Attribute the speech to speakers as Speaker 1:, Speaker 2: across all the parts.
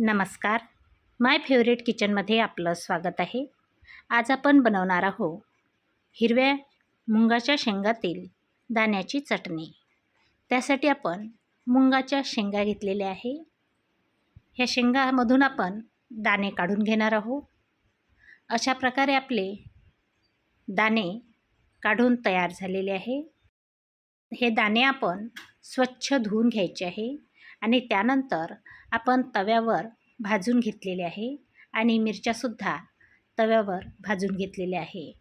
Speaker 1: नमस्कार. माय फेवरेट किचनमध्ये आपलं स्वागत आहे. आज आपण बनवणार आहोत हिरव्या मुंगाच्या शेंगातील दाण्याची चटणी. त्यासाठी आपण मुंगाच्या शेंगा घेतलेल्या आहे. ह्या शेंगामधून आपण दाणे काढून घेणार आहोत. अशा प्रकारे आपले दाणे काढून तयार झालेले आहे. हे दाणे आपण स्वच्छ धुवून घ्यायचे आहे. आणि त्यानंतर आपण तव्यावर भाजून घेतलेले आहे आणि मिरच्यासुद्धा तव्यावर भाजून घेतलेल्या आहे.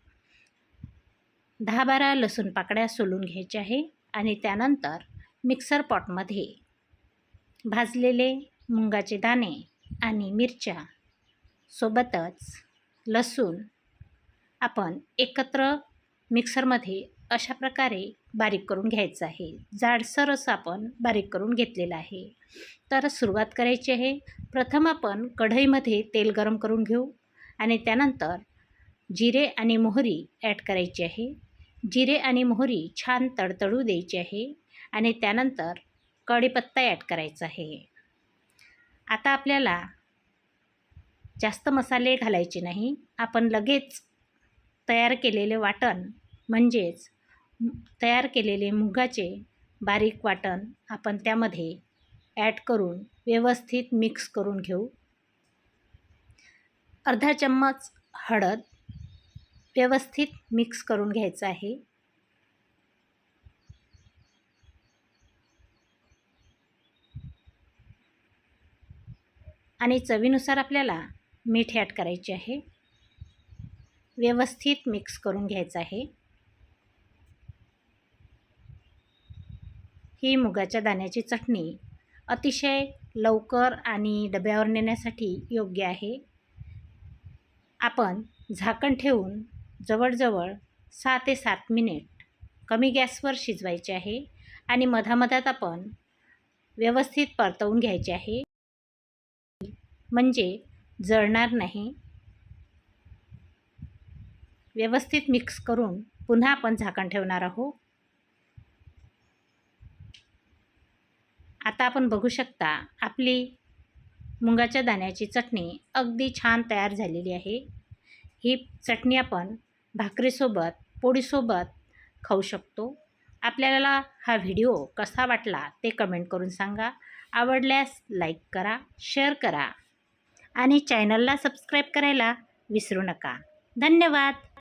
Speaker 1: दहा बारा लसूण पाकळ्या सोलून घ्यायच्या आहे आणि त्यानंतर मिक्सर पॉटमध्ये भाजलेले मुंगाचे दाणे आणि मिरच्या सोबतच लसूण आपण एकत्र मिक्सरमध्ये अशा प्रकारे बारीक करून घ्यायचं आहे. जाडसर असं आपण बारीक करून घेतलेलं आहे. तर सुरुवात करायची आहे. प्रथम आपण कढईमध्ये तेल गरम करून घेऊ आणि त्यानंतर जिरे आणि मोहरी ॲड करायची आहे. जिरे आणि मोहरी छान तडतडू द्यायची आहे आणि त्यानंतर कढीपत्ता ॲड करायचा आहे. आता आपल्याला जास्त मसाले घालायचे नाही. आपण लगेच तयार केलेले वाटण म्हणजेच तयार केलेले मुगाचे बारीक वाटण आपण त्यामध्ये ॲड करून व्यवस्थित मिक्स करून घेऊ. अर्धा चम्मच हळद व्यवस्थित मिक्स करून घ्यायचं आहे. आणि चवीनुसार आपल्याला मीठ ॲड करायचे आहे. व्यवस्थित मिक्स करून घ्यायचं आहे. ही मुगाच्या दाण्याची चटणी अतिशय लवकर आणि डब्यावर नेण्यासाठी योग्य आहे. आपण झाकण ठेवून जवळजवळ सहा ते सात मिनिट कमी गॅसवर शिजवायचे आहे आणि मधामधात आपण व्यवस्थित परतवून घ्यायचे आहे. म्हणजे जळणार नाही. व्यवस्थित मिक्स करून पुन्हा आपण झाकण ठेवणार आहोत. आता आपण बघू शकता आपली मुगाच्या दाण्याची चटणी अगदी छान तयार झालेली आहे. ही चटणी आपण भाकरीसोबत पोळीसोबत खाऊ शकतो. आपल्याला हा व्हिडिओ कसा वाटला ते कमेंट करून सांगा. आवडल्यास लाईक करा शेअर करा आणि चॅनलला सबस्क्राईब करायला विसरू नका. धन्यवाद!